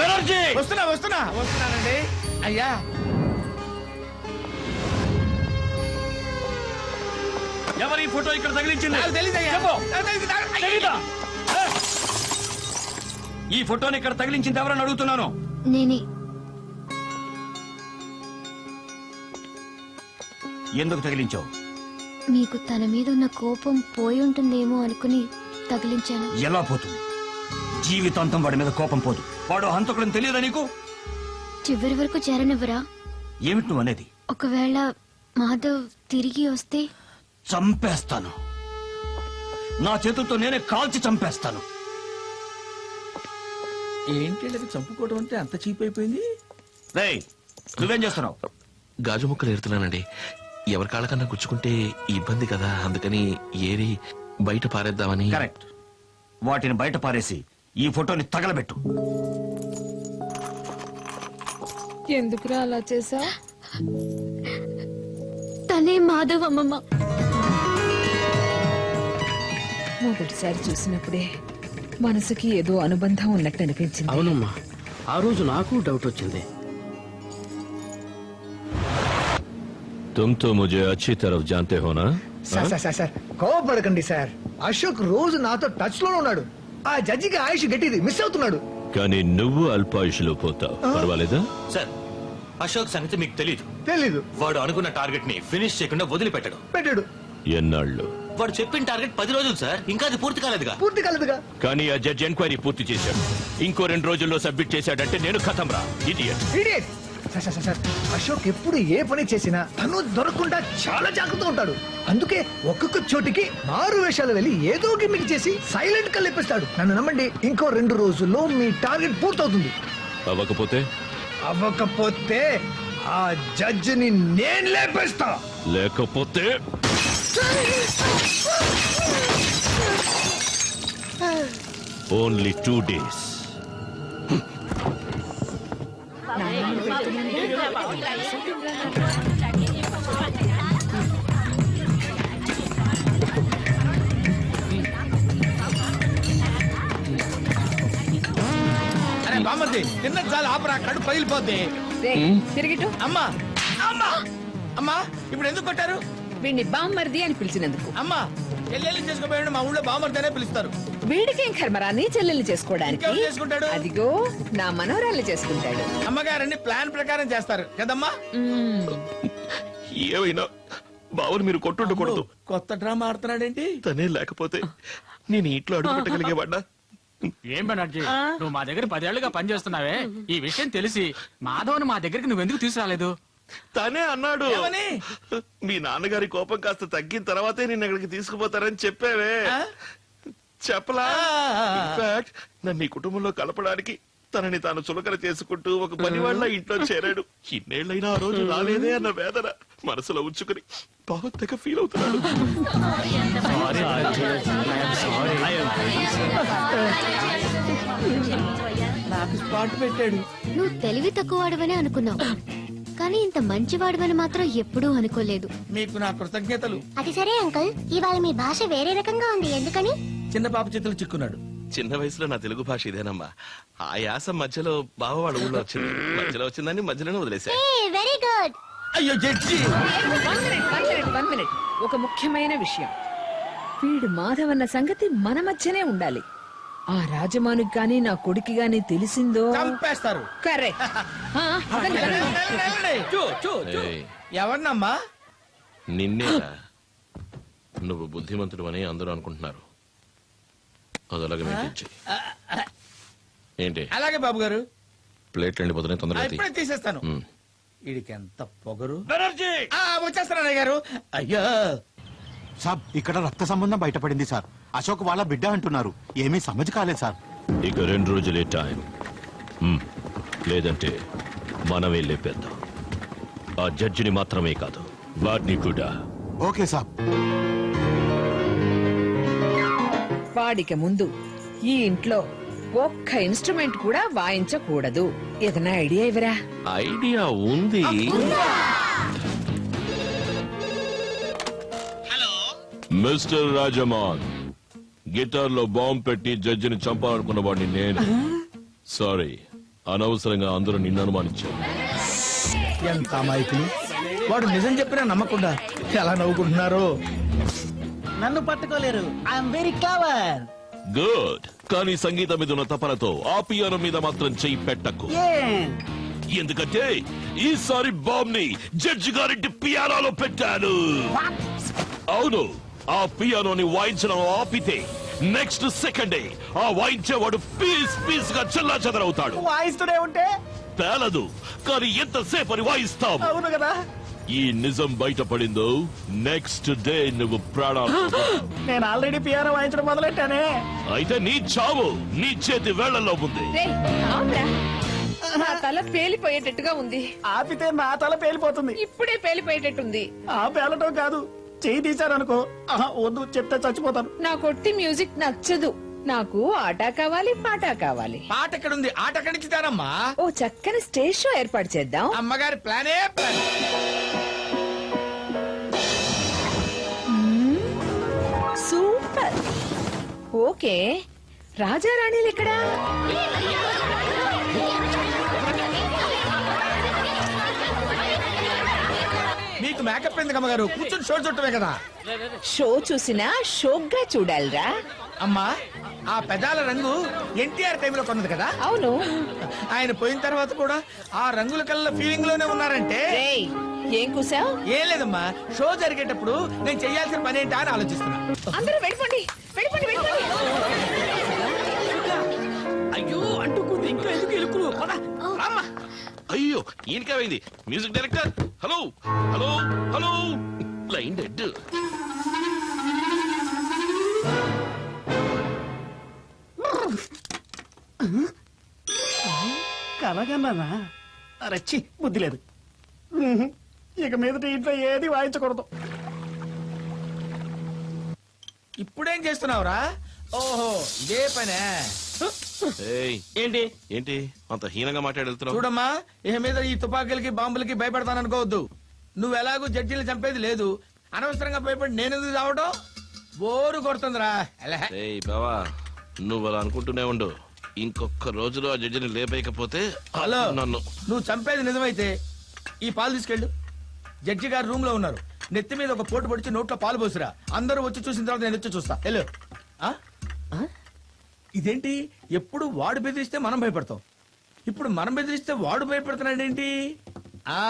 బెనర్జీ! వస్తున్నా వస్తున్నా. వస్తున్నానండి. అయ్యా. ఎవరి ఫోటో ఇక్కడ తగిలించింది? ఈ ఫోటోని ఇక్కడ తగిలించింది ఎవరని అడుగుతున్నాను? నేనే. ఎందుకు తగిలించావు? మీకు తన మీద ఉన్న కోపం పోయి ఉంటుందేమో అనుకుని తగిలించాను. ఎలా పోతుంది? జీవితాంతం వాడి మీద కోపం పోదు. వాడు హంతకుడని తెలియదా నీకు? చివరి వరకు చేరనివ్వరా ఏమిటి నువ్వు అనేది? ఒకవేళ మాధవ్ తిరిగి వస్తే? చంపేస్తాను. నా చేతులతో నేనే కాల్చి చంపేస్తాను. ఏంటి వీళ్ళకి చంపుకోవడం అంటే అంత చీప్ అయిపోయింది? రేయ్ నువ్వేం చేస్తున్నావు? గాజు ముక్కలు ఏరుతున్నానండి ఎవరి కాళ్ళకన్నా గుచ్చుకుంటే ఇబ్బంది కదా అందుకని ఏరి బయట పారేద్దామని. కరెక్ట్. వాటిని బయట పారేసి ఈ ఫోటోని తగలబెట్టు ఎందుకురా అలా చేసా తనే మాధవ్ అమ్మమ్మ మొదటిసారి చూసినప్పుడే మనసుకి ఏదో అనుబంధం ఉన్నట్టు అనిపించింది అవునమ్మా ఆ రోజు నాకు డౌట్ వచ్చింది तुम तो मुझे अच्छी तरफ जानते हो ना సార్ సార్ సార్ సార్ కోపడకండి సార్ అశోక్ రోజు నాతో టచ్ లోనే ఉన్నాడు ఆ జడ్జికి ఆయుష్ గట్టిది మిస్ అవుతున్నాడు. కానీ నువ్వు అల్పాయుషులో పోతావు. పర్వాలేదా? సార్ అశోక్ సంగతి మీకు తెలీదు. తెలీదు. వాడు అనుకున్న టార్గెట్ని ఫినిష్ చేయకుండా వదిలిపెట్టడు. పెట్టాడు. ఎన్నాళ్ళు? వాడు చెప్పిన టార్గెట్ పది రోజులు సార్. ఇంకా అది పూర్తి కాలేదుగా. పూర్తి కలదుగా. కానీ ఆ జడ్జి ఎంక్వైరీ పూర్తి చేశాడు. ఇంకో రెండు రోజుల్లో సబ్మిట్ చేశాడంటే నేను కథం రా idiot. Idiot. Sir sir sir, sir. Ashok ఎప్పుడు ఏ పని చేసినా తను దొరకకుండా చాలా జాగ్రత్తగా ఉంటాడు. అందుకే ఒక్కొక్క చోటికి మారు వేషాలు వెళ్ళి ఏదో గిమ్మిక్ చేసి సైలెంట్గా లేపిస్తాడు. నన్ను నమ్మండి ఇంకో రెండు రోజుల్లో మీ టార్గెట్ పూర్తవుతుంది. అవ్వకపోతే? అవ్వకపోతే ఆ జడ్జిని నేను లేపేస్తా. లేకపోతే? ఓన్లీ టూ డేస్ అరే బామ్మర్ది తిన్న చాలు ఆపరా కడుపు పగిలిపోద్ది. తిరిగిటు అమ్మా అమ్మా అమ్మా ఇప్పుడు ఎందుకు కొట్టారు? వీడిని బామ్మర్ది అని పిలిచినందుకు. అమ్మా చెల్లెల్ని చేసుకోపోయాడు మా ఊళ్ళో బామ్మర్తేనే పిలుస్తారు. వీడికేం కర్మరా? నీ చెల్లెల్ని చేసుకోవడానికి? ఇంకెవరు చేసుకుంటాడు? అదిగో నా మనవరాల్ని చేసుకుంటాడు. అమ్మగారన్ని ప్లాన్ ప్రకారం చేస్తారు. కదమ్మా? ఏమైనా బావని మీరు కొట్టుండకూడదు కొత్త డ్రామా ఆడుతున్నాడేంటి? తనే లేకపోతే నేను ఈ ఇంట్లో అడుగు పెట్టగలిగేవాడా ఏం బెనర్జీ నువ్వు మా దగ్గర పదేళ్ళుగా పనిచేస్తున్నావే. ఈ విషయం తెలిసి మాధవ్ని మా దగ్గరికి నువ్వెందుకు తీసుకురాలేదు? తనే అన్నాడు. ఏమని? మీ నాన్నగారి కోపం కాస్త తగ్గిన తర్వాతే నేను ఇక్కడికి తీసుకుపోతారని చెప్పావే. ఆ? చెప్పలా? ఆ. ఇన్ఫాక్ట్ నన్ను ఈ కుటుంబంలో కలపడానికి తనని తాను చులకన చేసుకుంటూ ఒక పని వాళ్ళ ఇంట్లో చేరాడు. ఇన్నేళ్ళైనా ఆ రోజు రాలేదే అన్న వేదన మనసులో ఉంచుకుని బాగా తెగ ఫీల్ అవుతున్నాడు నాకు స్పాట్ పెట్టాడు. నువ్వు తెలివి తక్కువవాడవని అనుకున్నావు. కానీ ఇంత మంచివాడవని మాత్రం ఎప్పుడూ అనుకోలేదు. మీకు నా కృతజ్ఞతలు. అది సరే అంకుల్. ఇవాళ మీ భాష వేరే రకంగా ఉంది. ఎందుకని? చిన్న పాప చేతులు చిక్కున్నాడు. చిన్న వయసులో నా తెలుగు భాష ఇదేనమ్మా. ఆ యాస మధ్యలో బావ వాళ్ళ ఊళ్ళో వచ్చింది. మధ్యలో వచ్చిందని మధ్యలోనే వదిలేసా వెరీ గుడ్. అయ్యో judge! One minute one minute one minute. ఒక ముఖ్యమైన విషయం. వీడు మాధవన్న సంగతి మన మధ్యనే ఉండాలి. ఆ రాజమానికి గాని నా కొడుకి గాని తెలిసిందో? చంపేస్తారు. కరెక్ట్. వెళ్ళండి, వెళ్ళండి. చూ, చూ, చూ. ఏయ్. ఎవరినమ్మా? నిన్నేరా నువ్వు బుద్ధిమంతుడు అని అందరూ అనుకుంటున్నారు. అది అలాగే మెయింటైన్. ఏంటి? అలాగే బాబు గారు ప్లేట్లు ఎండిపోతున్నాయి ఆ, తొందరగా తీ. ఇప్పుడే తీసేస్తాను. ఉమ్. వీడికి ఎంత పొగరు? బెనర్జీ! ఆ, వచ్చేస్తాను అన్నయ్య గారు అయ్యో! సాబ్ ఇక్కడ రక్త సంబంధం బయటపడింది సార్. అశోక్ వాళ్ళ బిడ్డ అంటున్నారు. ఏమీ సమజ్ కాలేదు సార్. ఇక రెండు రోజులే టైం. మ్మ్. లేదంటే మనమే లేపేద్దాం. ఆ జడ్జిని మాత్రమే కాదు వాడిని కూడా. ఓకే సాబ్. వాడికి ముందు ఈ ఇంట్లో ఒక్క ఇన్స్ట్రుమెంట్ కూడా వాయించకూడదు. ఏదైనా ఐడియా ఇవరా ఐడియా ఉంది. మిస్టర్ రాజమాన్ గిటార్లో బాంబు పెట్టి జడ్జిని చంపాలనుకున్న వాడిని నేను. సారీ. అనవసరంగా అందరూ నిన్ను అనుమానించారు. ఎంత అమాయకులు. వాడు నిజం చెప్పినా నమ్మకుండా ఎలా నవ్వుకుంటున్నారు. నన్ను పట్టుకోలేరు. ఐఎమ్ వెరీ క్లవర్ గుడ్ కానీ సంగీతం మీద ఉన్న తపనతో ఆ పియానో మీద మాత్రం చెయ్యి పెట్టకు. ఎందుకంటే ఈసారి బాంబ్ని జడ్జి గారింటి పియానోలో పెట్టాను. అవును. ఆ పియానోని వాయించడం ఆపితే నెక్స్ట్ సెకండే ఆ వాయించేవాడు పీస్ పీస్గా చెల్లా చెదరవుతాడు. వాయిస్తూనే ఉంటే? తేలదు కానీ ఎంతసేపు అని వాయిస్తాం. అవును కదా? ఈ నిజం బయటపడిందో నెక్స్ట్ డే నువ్వు ప్రాణాలు నేను ఆల్రెడీ పియానో వాయించడం మొదలెట్టానే. అయితే నీ చావు నీ చేతి వేళ్ళలో ఉంది. రేయ్, ఆపురా. నా తల పేలిపోయేటట్టుగా ఉంది. ఆపితే నా తల పేలిపోతుంది. ఇప్పుడే పేలిపోయేటట్టుంది. ఆ పేలటం కాదు. చేయి తీశారనుకో ఆహా, వద్దు చెప్తే చచ్చిపోతాను. నా కొట్టి మ్యూజిక్ నచ్చదు. నాకు ఆట కావాలి పాట కావాలి. పాట ఎక్కడుంది? ఆట ఎక్కడి నుంచి తేరమ్మా? ఓ చక్కని స్టేజ్ షో ఏర్పాటు చేద్దాం. అమ్మగారి ప్లానే ప్లాన్. సూపర్. ఓకే. రాజారాణిలు ఎక్కడా? మీకు మేకప్ ఎందుకు అమ్మగారు కూర్చొని షో చుట్టమే కదా. షో చూసినా షోగ్గా చూడాలిరా. అమ్మా ఆ పెదాల రంగు ఎన్టీఆర్ టైంలో కొన్నది కదా. అవును. ఆయన పోయిన తర్వాత కూడా ఆ రంగుల కల్లా ఫీలింగ్లోనే ఉన్నారంటే. రేయ్ ఏం కూసావు? ఏం లేదమ్మా షో జరిగేటప్పుడు నేను చేయాల్సిన పని ఏంటా అని ఆలోచిస్తున్నా. అందరూ వెళ్ళిపోండి వెళ్ళిపోండి వెళ్ళిపోండి. అయ్యో అంటుకుంది. ఇంకా ఎందుకు ఇరుకులు పద రామ్మా. అయ్యో ఈయనకేమైంది music director? Hello hello hello. Line dead. కలగన్నానా రచ్చి బుద్ధి లేదు. ఇక మీదట ఇంట్లో ఏది వాయించకూడదు. ఇప్పుడేం చేస్తున్నావురా? ఓహో ఇదే పనే. ఏయ్, ఏంటి? ఏంటి? అంత హీనంగా మాట్లాడుతున్నావు చూడమ్మా ఇక మీద ఈ తుపాకీలకి బాంబులకి భయపడతాననుకోవద్దు నువ్వు ఎలాగూ జడ్జీలు చంపేది లేదు. అనవసరంగా భయపడి నేను ఎందుకు చావడం బోరు కొడుతుందిరా. ఎలహ. ఏయ్ బావా నువ్వు అలా అనుకుంటూనే ఉండు. ఇంకొక రోజులో ఆ జడ్జిని లేపేయకపోతే హలో నన్ను. నువ్వు చంపేది నిజమైతే ఈ పాలు తీసుకెళ్ళు. జడ్జి గారు రూమ్లో ఉన్నారు. నెత్తి మీద ఒక పోటు పొడిచి నోట్లో పాలు పోసిరా. అందరూ వచ్చి చూసిన తర్వాత నేను వచ్చి చూస్తా. వెళ్ళు. ఆ? ఇదేంటి? ఎప్పుడు వాడు బెదిరిస్తే మనం భయపడతాం. ఇప్పుడు మనం బెదిరిస్తే వాడు భయపడుతున్నాడు ఏంటి? ఆ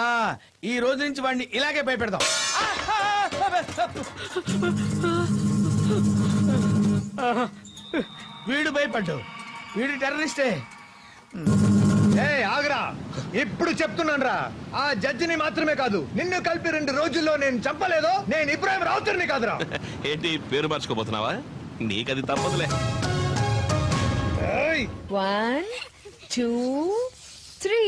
ఈ రోజు నుంచి వాడిని ఇలాగే భయపెడతాం. వీడు భయపడ్డు. వీడు టెర్రరిస్టే. ఏ ఆగరా. ఇప్పుడు చెప్తున్నాను రా ఆ జడ్జిని మాత్రమే కాదు నిన్ను కలిపి రెండు రోజుల్లో నేను చంపలేదో నేను ఇబ్రాహిం రావుతుర్ని కాదురా. ఏంటి పేరు మార్చుకోబోతున్నావా? నీకది తప్పదులే. ఏయ్! వన్ టూ త్రీ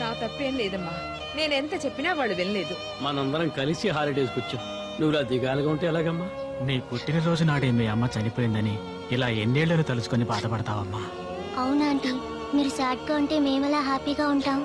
నా తప్పేం లేదమ్మా. నేనెంత చెప్పినా వాడు వెళ్ళలేదు మనందరం కలిసి హాలిడేస్కి వచ్చాం. నువ్వు ఇలా దిగాలుగా ఉంటే ఎలాగమ్మా? నీ పుట్టినరోజు నాడే మీ అమ్మ చనిపోయిందని ఇలా ఎన్నేళ్ళను తలుచుకొని బాధపడతావమ్మా. అవునా ఆంటీ మీరు సాడ్గా ఉంటే మేమెలా హ్యాపీగా ఉంటాం?